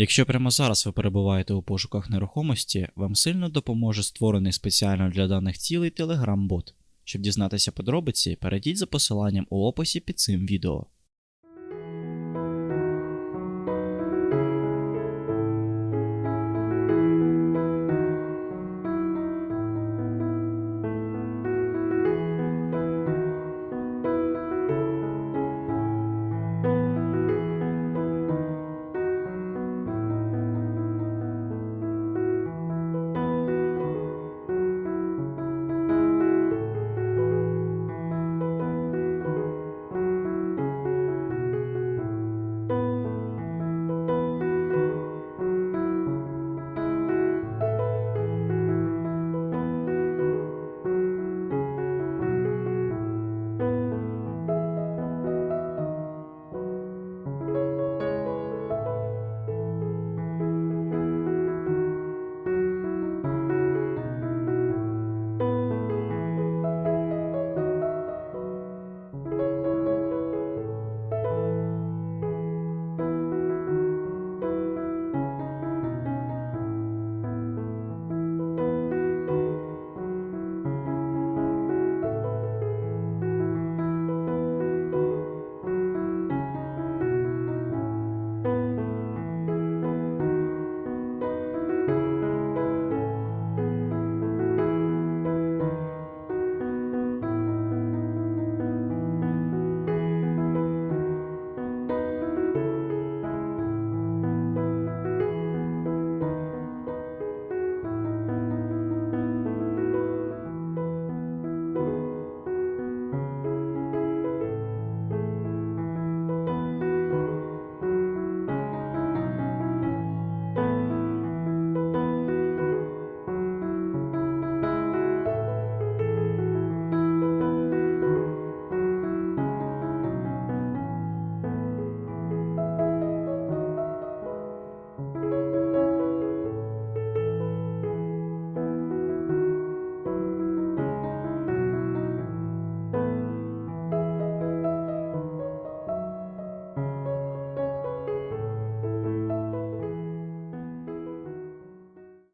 Якщо прямо зараз ви перебуваєте у пошуках нерухомості, вам сильно допоможе створений спеціально для даних цілей Telegram-бот. Щоб дізнатися подробиці, перейдіть за посиланням у описі під цим відео.